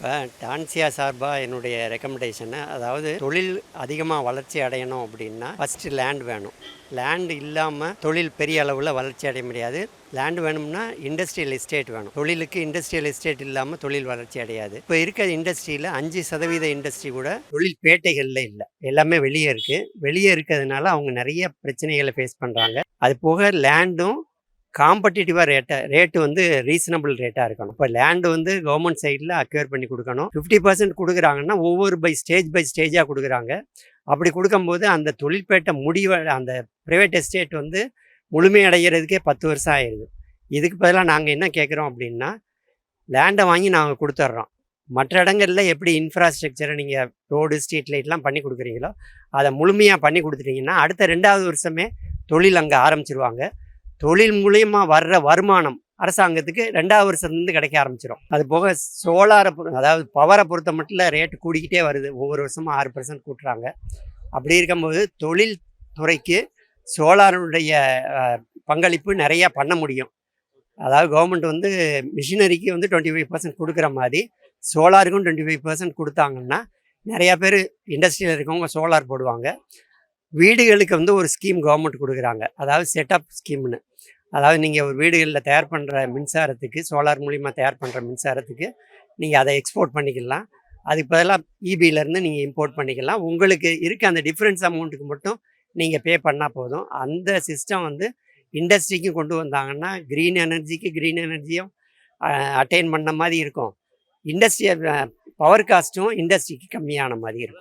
இப்போ டான்சியா சார்பாக என்னுடைய ரெக்கமெண்டேஷனு அதாவது தொழில் அதிகமாக வளர்ச்சி அடையணும் அப்படின்னா ஃபஸ்ட்டு லேண்ட் வேணும். லேண்ட் இல்லாமல் தொழில் பெரிய அளவில் வளர்ச்சி அடைய முடியாது. லேண்ட் வேணும்னா இண்டஸ்ட்ரியல் எஸ்டேட் வேணும். தொழிலுக்கு இண்டஸ்ட்ரியல் எஸ்டேட் இல்லாமல் தொழில் வளர்ச்சி அடையாது. இப்போ இருக்கிற இண்டஸ்ட்ரியில் அஞ்சு சதவீத இண்டஸ்ட்ரி கூட தொழில் பேட்டைகளில் இல்லை. எல்லாமே வெளியே இருக்குது வெளியே இருக்கிறதுனால அவங்க நிறைய பிரச்சனைகளை ஃபேஸ் பண்ணுறாங்க அது போக லேண்டும் காம்படிட்டிவாக ரேட்டை ரேட்டு வந்து ரீசனபிள் ரேட்டாக இருக்கணும். இப்போ லேண்டு வந்து கவர்மெண்ட் சைடில் அக்வேர் பண்ணி கொடுக்கணும். ஃபிஃப்டி பர்சன்ட் கொடுக்குறாங்கன்னா ஒவ்வொரு பை ஸ்டேஜ் பை ஸ்டேஜாக கொடுக்குறாங்க. அப்படி கொடுக்கும்போது அந்த தொழில்பேட்டை முடிவ அந்த ப்ரைவேட் எஸ்டேட் வந்து முழுமையடைகிறதுக்கே பத்து வருஷம் ஆயிடுது இதுக்கு பதிலாக நாங்கள் என்ன கேட்குறோம் அப்படின்னா லேண்டை வாங்கி நாங்கள் கொடுத்துட்றோம் மற்ற இடங்களில் எப்படி இன்ஃப்ராஸ்ட்ரக்சரை நீங்கள் ரோடு ஸ்ட்ரீட் லைட்லாம் பண்ணி கொடுக்குறீங்களோ அதை முழுமையாக பண்ணி கொடுத்துட்டீங்கன்னா அடுத்த ரெண்டாவது வருஷமே தொழில் அங்கே ஆரம்பிச்சிருவாங்க. தொழில் மூலயமா வர்ற வருமானம் அரசாங்கத்துக்கு ரெண்டாவது வருஷத்துலேருந்து கிடைக்க ஆரம்பிச்சிடும் அது போக சோலாரை அதாவது பவரை பொறுத்த மட்டும் ரேட்டு கூடிக்கிட்டே வருது. ஒவ்வொரு வருஷமும் ஆறு பர்சன்ட் கூட்டுறாங்க. அப்படி இருக்கும்போது தொழில் துறைக்கு சோலாருடைய பங்களிப்பு நிறையா பண்ண முடியும். அதாவது கவர்மெண்ட் வந்து மிஷினரிக்கு வந்து டுவெண்ட்டி ஃபைவ் பர்சன்ட் கொடுக்குற மாதிரி சோலாருக்கும் டுவெண்ட்டி ஃபைவ் பர்சன்ட் கொடுத்தாங்கன்னா நிறையா பேர் இண்டஸ்ட்ரியில் இருக்கவங்க சோலார் போடுவாங்க. வீடுகளுக்கு வந்து ஒரு ஸ்கீம் கவர்மெண்ட் கொடுக்குறாங்க. அதாவது செட்டப் ஸ்கீம்னு அதாவது நீங்கள் ஒரு வீடுகளில் தயார் பண்ணுற மின்சாரத்துக்கு சோலார் மூலிமா தயார் பண்ணுற மின்சாரத்துக்கு நீங்கள் அதை எக்ஸ்போர்ட் பண்ணிக்கலாம். அதுக்கு பதிலாக இபியிலேருந்து நீங்கள் இம்போர்ட் பண்ணிக்கலாம். உங்களுக்கு இருக்க அந்த டிஃப்ரென்ஸ் அமௌண்ட்டுக்கு மட்டும் நீங்கள் பே பண்ணால் போதும். அந்த சிஸ்டம் வந்து இண்டஸ்ட்ரிக்கும் கொண்டு வந்தாங்கன்னா க்ரீன் எனர்ஜிக்கு க்ரீன் எனர்ஜியும் அட்டைன் பண்ண மாதிரி இருக்கும். இண்டஸ்ட்ரியை பவர் காஸ்ட்டும் இண்டஸ்ட்ரிக்கு கம்மியான மாதிரி இருக்கும்.